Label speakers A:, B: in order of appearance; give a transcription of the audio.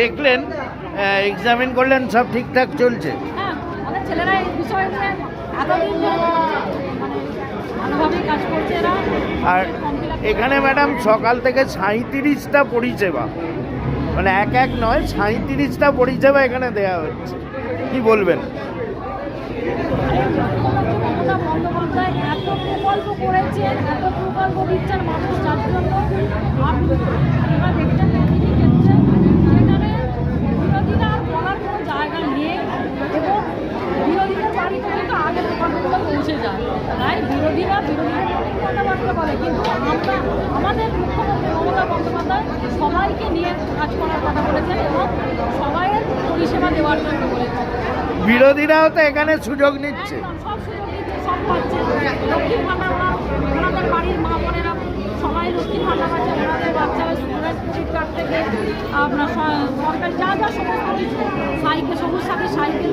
A: দেখলেন এক্সামিন করলেন সব ঠিকঠাক চলছে।
B: হ্যাঁ ছেলেরা এই বিষয়ে মানে
A: আর এখানে ম্যাডাম সকাল থেকে সাঁইত্রিশটা পরিষেবা। মানে এক এক নয় সাঁইত্রিশটা পরিষেবা এখানে দেওয়া হচ্ছে। কি বলবেন?
B: এত প্রকল্প করেছেন এত প্রকল্প দিচ্ছেন মানুষ যার জন্য পৌঁছে যায়। তাই বিরোধীরা বিরোধীদের কথাবার্তা বলে। কিন্তু আমরা আমাদের মুখ্যমন্ত্রী মমতা বন্দ্যোপাধ্যায় সবাইকে নিয়ে কাজ করার কথা বলেছেন এবং সবাইয়ের পরিষেবা দেওয়ার জন্য বলেছেন।
A: বিরোধীরাও তো এখানে সুযোগ নিচ্ছে।
B: সব সুযোগ সব পাচ্ছে। লক্ষ্মী ভাণ্ডার ওনাদের বাড়ির মা বোনেরা সবাই লক্ষ্মী ভাণ্ডার পাচ্ছে ওনাদের বাচ্চারা স্টুডেন্ট ক্রেডিট কার্ড থেকে আপনার সরকার যা যা সমস্ত কিছু সাইকেল সবুজ সাথে সাইকেল